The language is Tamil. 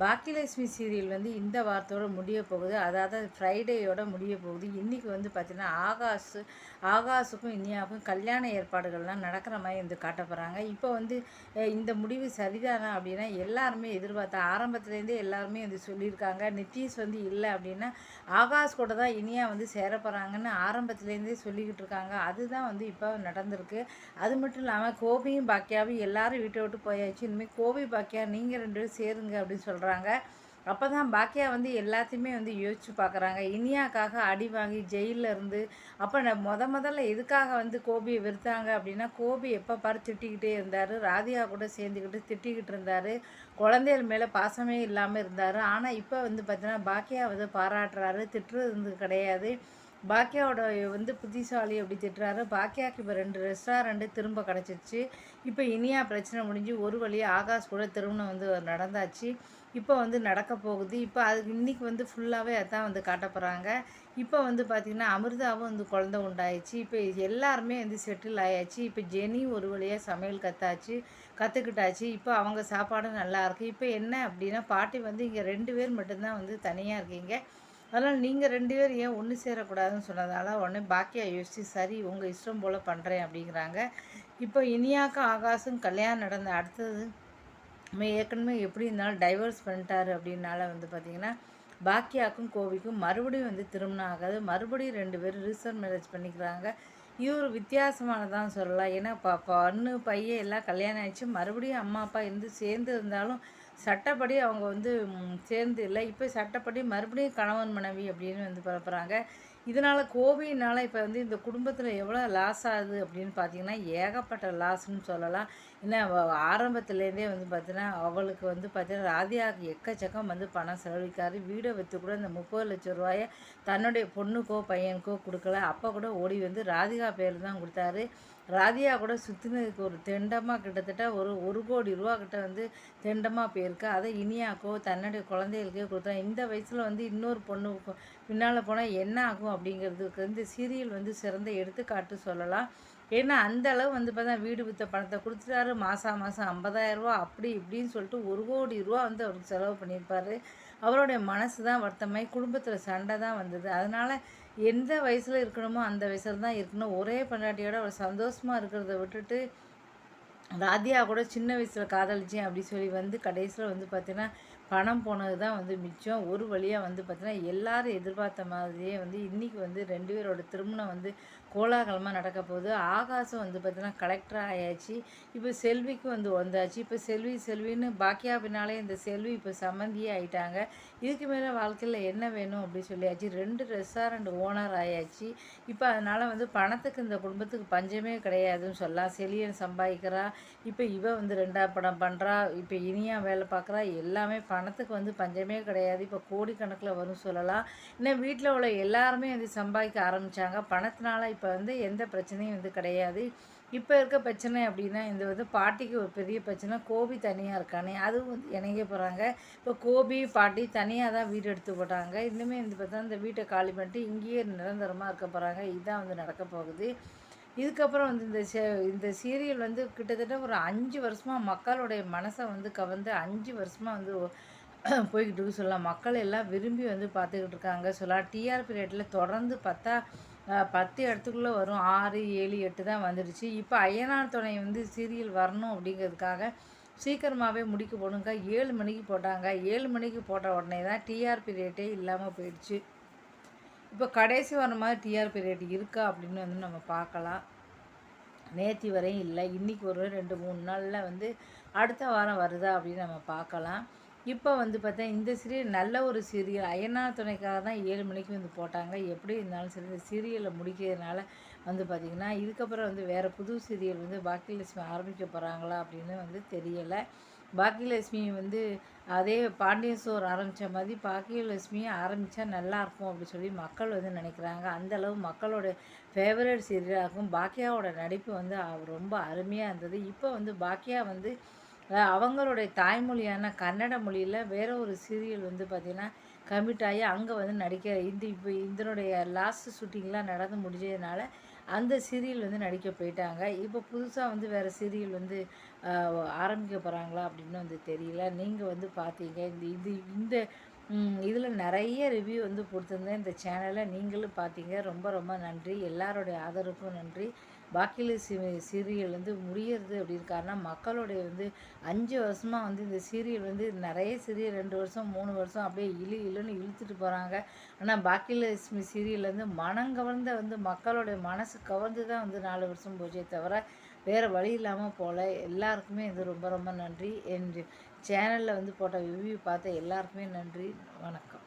பாக்கியலட்சுமி சீரியல் வந்து இந்த வாரத்தோடு முடிய போகுது. அதாவது ஃப்ரைடேயோட முடிய போகுது. இன்றைக்கி வந்து பார்த்திங்கன்னா ஆகாஷ் ஆகாஷுக்கும் இனியாவுக்கும் கல்யாண ஏற்பாடுகள்லாம் நடக்கிற மாதிரி வந்து காட்ட போகிறாங்க இப்போ வந்து இந்த முடிவு சரிதானா அப்படின்னா எல்லாருமே எதிர்பார்த்த ஆரம்பத்துலேருந்தே எல்லாருமே வந்து சொல்லியிருக்காங்க. நித்தீஷ் வந்து இல்லை அப்படின்னா ஆகாஷ் கூட தான் இனியா வந்து சேர போகிறாங்கன்னு ஆரம்பத்துலேருந்தே சொல்லிக்கிட்டு இருக்காங்க. அதுதான் வந்து இப்போ நடந்திருக்கு. அது மட்டும் இல்லாமல் கோபியும் பாக்கியாவும் எல்லாரும் வீட்டை விட்டு போயாச்சு. இனிமேல் கோபி பாக்கியா நீங்கள் ரெண்டு பேரும் சேருங்க அப்படின்னு சொல்கிறாங்க அப்போ தான் பாக்கியா வந்து எல்லாத்தையுமே வந்து யோசிச்சு பார்க்குறாங்க இனியாக்காக அடி வாங்கி ஜெயிலில் இருந்து அப்போ நான் முத முதல்ல எதுக்காக வந்து கோபியை வெறுத்தாங்க அப்படின்னா கோபி எப்போ பாரு திட்டிக்கிட்டே இருந்தார். ராதிகா கூட சேர்ந்துக்கிட்டு திட்டிக்கிட்டு இருந்தார். குழந்தைகள் மேலே பாசமே இல்லாமல் இருந்தார். ஆனால் இப்போ வந்து பார்த்தீங்கன்னா பாக்கியா வந்து பாராட்டுறாரு. திட்டுறது கிடையாது. பாக்கியாவோட வந்து புத்திசாலி அப்படி திட்டுறாரு. பாக்கியாவுக்கு இப்போ ரெண்டு ரெஸ்டாரண்ட்டு திரும்ப கிடச்சிருச்சு. இப்போ இனியா பிரச்சனை முடிஞ்சு ஒரு வழியாக ஆகாஷ் கூட திருமணம் வந்து நடந்தாச்சு. இப்போ வந்து நடக்க போகுது. இப்போ அது இன்றைக்கி வந்து ஃபுல்லாகவே அதான் வந்து காட்ட போகிறாங்க இப்போ வந்து பார்த்திங்கன்னா அமிர்தாவும் வந்து குழந்த உண்டாயிடுச்சு. இப்போ எல்லாருமே வந்து செட்டில் ஆயாச்சு. இப்போ ஜெனி ஒரு வழியாக சமையல் கத்தாச்சு கற்றுக்கிட்டாச்சு இப்போ அவங்க சாப்பாடும் நல்லாயிருக்கு இப்போ என்ன அப்படின்னா பாட்டி வந்து இங்கே ரெண்டு பேர் மட்டும்தான் வந்து தனியாக இருக்கீங்க. அதனால் நீங்கள் ரெண்டு பேர் ஏன் ஒன்று சேரக்கூடாதுன்னு சொன்னதால உடனே பாக்கியா யோசித்து சரி உங்கள் இஷ்டம் போல் பண்ணுறேன் அப்படிங்கிறாங்க. இப்போ இனியாக்கும் ஆகாஷும் கல்யாணம் நடந்த அடுத்தது நம்ம ஏற்கனவே எப்படி இருந்தாலும் டைவர்ஸ் பண்ணிட்டாரு அப்படின்னால வந்து பார்த்திங்கன்னா பாக்கியாக்கும் கோவிக்கும் மறுபடியும் வந்து திருமணம் ஆகாது. மறுபடியும் ரெண்டு பேரும் ரிசர்வ் மேரேஜ் பண்ணிக்கிறாங்க. இது ஒரு வித்தியாசமானதான் சொல்லலாம். ஏன்னா ப பொண்ணு பையன் எல்லாம் கல்யாணம் ஆயிடுச்சு. மறுபடியும் அம்மா அப்பா இருந்து சேர்ந்து இருந்தாலும் சட்டப்படி அவங்க வந்து சேர்ந்து இல்லை. இப்போ சட்டப்படி மறுபடியும் கணவன் மனைவி அப்படின்னு வந்து பரப்புகிறாங்க இதனால் கோவியினால் இப்போ வந்து இந்த குடும்பத்தில் எவ்வளோ லாஸ் ஆகுது அப்படின்னு பார்த்தீங்கன்னா ஏகப்பட்ட லாஸ்ன்னு சொல்லலாம். ஏன்னா ஆரம்பத்துலேருந்தே வந்து பார்த்தீங்கன்னா அவளுக்கு வந்து பார்த்தீங்கன்னா ராதியாவுக்கு எக்கச்சக்கம் வந்து பணம் செலவிக்காரு வீடை விற்று கூட இந்த முப்பது லட்சம் ரூபாயை தன்னுடைய பொண்ணுக்கோ பையனுக்கோ கொடுக்கல. அப்போ கூட ஓடி வந்து ராதிகா பேர் தான் கொடுத்தாரு. ராதியா கூட சுற்றினதுக்கு ஒரு தெண்டமாக கிட்டத்தட்ட ஒரு ஒரு கோடி ரூபா கிட்ட வந்து தெண்டமாக போயிருக்கு. அதை இனியாக்கோ தன்னுடைய குழந்தைகளுக்கே கொடுத்தா இந்த வயசில் வந்து இன்னொரு பொண்ணு பின்னால் போனால் என்ன ஆகும் அப்படிங்கிறதுக்கு வந்து சீரியல் வந்து சிறந்த எடுத்துக்காட்டு சொல்லலாம். ஏன்னா அந்த அளவு வந்து பார்த்தா வீடு விற்ற பணத்தை கொடுத்துட்டாரு. மாதம் மாதம் ஐம்பதாயிரரூவா அப்படி இப்படின்னு சொல்லிட்டு ஒரு கோடி ரூபா வந்து அவருக்கு செலவு பண்ணியிருப்பார். அவருடைய மனசு தான் வருத்தமாய் குடும்பத்தில் சண்டை தான் வந்தது. அதனால் எந்த வயசில் இருக்கணுமோ அந்த வயசில் தான் இருக்கணும். ஒரே பொண்டாட்டியோட அவர் சந்தோஷமாக இருக்கிறத விட்டுட்டு ராதியா கூட சின்ன வயசில் காதலிச்சேன் அப்படி சொல்லி வந்து கடைசியில் வந்து பார்த்தீங்கன்னா பணம் போனது தான் வந்து மிச்சம். ஒரு வழியாக வந்து பார்த்தீங்கன்னா எல்லாரும் எதிர்பார்த்த மாதிரியே வந்து இன்றைக்கி வந்து ரெண்டு பேரோட திருமணம் வந்து கோலாகலமாக நடக்க போகுது. ஆகாசம் வந்து பார்த்தீங்கன்னா கலெக்டர் ஆயாச்சு. இப்போ செல்விக்கு வந்து வந்தாச்சு. இப்போ செல்வி செல்வின்னு பாக்கியா பின்னாலே இந்த செல்வி இப்போ சம்மந்தியே ஆயிட்டாங்க. இதுக்கு மேலே வாழ்க்கையில் என்ன வேணும் அப்படின்னு சொல்லியாச்சு. ரெண்டு ரெஸ்டாரண்ட் ஓனர் ஆயாச்சு. இப்போ அதனால் வந்து பணத்துக்கு இந்த குடும்பத்துக்கு பஞ்சமே கிடையாதுன்னு சொல்லலாம் செலியன் சம்பாதிக்கிறா. இப்போ இவ வந்து ரெண்டா படம் பண்ணுறா இப்போ இனியா வேலை பார்க்குறா எல்லாமே பணத்துக்கு வந்து பஞ்சமே கிடையாது. இப்போ கோடிக்கணக்கில் வரும் சொல்லலாம். இன்னும் வீட்டில் உள்ள எல்லாருமே வந்து சம்பாதிக்க ஆரம்பித்தாங்க பணத்தினால இப்போ வந்து எந்த பிரச்சனையும் வந்து கிடையாது. இப்போ இருக்க பிரச்சனை அப்படின்னா இந்த வந்து பாட்டிக்கு ஒரு பெரிய பிரச்சனை கோபி தனியாக இருக்கானே அதுவும் வந்து இணைய போகிறாங்க இப்போ கோபி பாட்டி தனியாக தான் வீடு எடுத்து போட்டாங்க. இன்னுமே வந்து பார்த்தா இந்த வீட்டை காலி பண்ணிட்டு இங்கேயே நிரந்தரமாக இருக்க போகிறாங்க இதுதான் வந்து நடக்க போகுது. இதுக்கப்புறம் வந்து இந்த இந்த சீரியல் வந்து கிட்டத்தட்ட ஒரு அஞ்சு வருஷமாக மக்களுடைய மனசை வந்து கவர்ந்து அஞ்சு வருஷமாக வந்து போய்கிட்டு இருக்கு. சொல்லலாம். மக்கள் எல்லாம் விரும்பி வந்து பார்த்துக்கிட்டு இருக்காங்க. சொல்லலாம். டிஆர்பி ரேட்டில் தொடர்ந்து பார்த்தா பத்து இடத்துக்குள்ளே வரும். ஆறு ஏழு எட்டு தான் வந்துடுச்சு. இப்போ ஐயனார் துணை வந்து சீரியல் வரணும் அப்படிங்கிறதுக்காக சீக்கிரமாகவே முடிக்க போகணுங்க ஏழு மணிக்கு போட்டாங்க. ஏழு மணிக்கு போட்ட உடனே தான் டிஆர்பி ரேட்டே இல்லாமல் போயிடுச்சு. இப்போ கடைசி வர மாதிரி டிஆர்பி ரேட் இருக்கா அப்படின்னு வந்து நம்ம பார்க்கலாம். நேத்தி வரையும் இல்லை. இன்றைக்கி ஒரு ரெண்டு மூணு நாளில் வந்து அடுத்த வாரம் வருதா அப்படின்னு நம்ம பார்க்கலாம். இப்போ வந்து பார்த்தா இந்த சீரியல் நல்ல ஒரு சீரியல் அயனார் துணைக்காக தான் ஏழு மணிக்கு வந்து போட்டாங்க. எப்படி இருந்தாலும் சரி இந்த சீரியலை முடிக்கிறதுனால வந்து பார்த்திங்கன்னா இதுக்கப்புறம் வந்து வேறு புது சீரியல் வந்து பாக்கியலட்சுமி ஆரம்பிக்க போகிறாங்களா அப்படின்னு வந்து தெரியலை. பாக்கியலட்சுமி வந்து அதே பாண்டியன் ஸ்டோர் ஆரம்பித்த மாதிரி பாக்கியலட்சுமி ஆரம்பித்தா நல்லாயிருக்கும் அப்படின்னு சொல்லி மக்கள் வந்து நினைக்கிறாங்க. அந்த அளவு மக்களோட ஃபேவரட் சீரியலாகும் பாக்கியாவோட நடிப்பு வந்து ரொம்ப அருமையாக இருந்தது. இப்போ வந்து பாக்கியா வந்து அவங்களுடைய தாய்மொழியான கன்னட மொழியில் வேற ஒரு சீரியல் வந்து பார்த்திங்கன்னா கமிட் ஆகி அங்கே வந்து நடிக்க இந்த இப்போ இதனுடைய லாஸ்ட் ஷூட்டிங்லாம் நடந்து முடிஞ்சதுனால அந்த சீரியல் வந்து நடிக்க போயிட்டாங்க. இப்போ புதுசாக வந்து வேறு சீரியல் வந்து ஆரம்பிக்க போகிறாங்களா அப்படின்னு வந்து தெரியல. நீங்கள் வந்து பார்த்தீங்க இந்த இது இந்த இதில் நிறைய ரிவ்யூ வந்து கொடுத்துருந்தேன். இந்த சேனலை நீங்களும் பார்த்தீங்க ரொம்ப ரொம்ப நன்றி. எல்லாருடைய ஆதரவுக்கும் நன்றி. பாக்கியில் சி சீரியல் வந்து முடியறது அப்படின்னு காரணம் மக்களுடைய வந்து அஞ்சு வருஷமாக வந்து இந்த சீரியல் வந்து நிறைய சீரியல் ரெண்டு வருஷம் மூணு வருஷம் அப்படியே இழு இழுன்னு இழுத்துட்டு போகிறாங்க ஆனால் பாக்கியலட்சுமி சீரியல் வந்து மனம் கவர்ந்த வந்து மக்களுடைய மனசு கவர்ந்து தான் வந்து நாலு வருஷம் போச்சே தவிர வேறு வழி இல்லாமல் போகல எல்லாருக்குமே இது ரொம்ப ரொம்ப நன்றி. என் சேனலில் வந்து போட்ட ரிவ்யூ பார்த்த எல்லாருக்குமே நன்றி. வணக்கம்.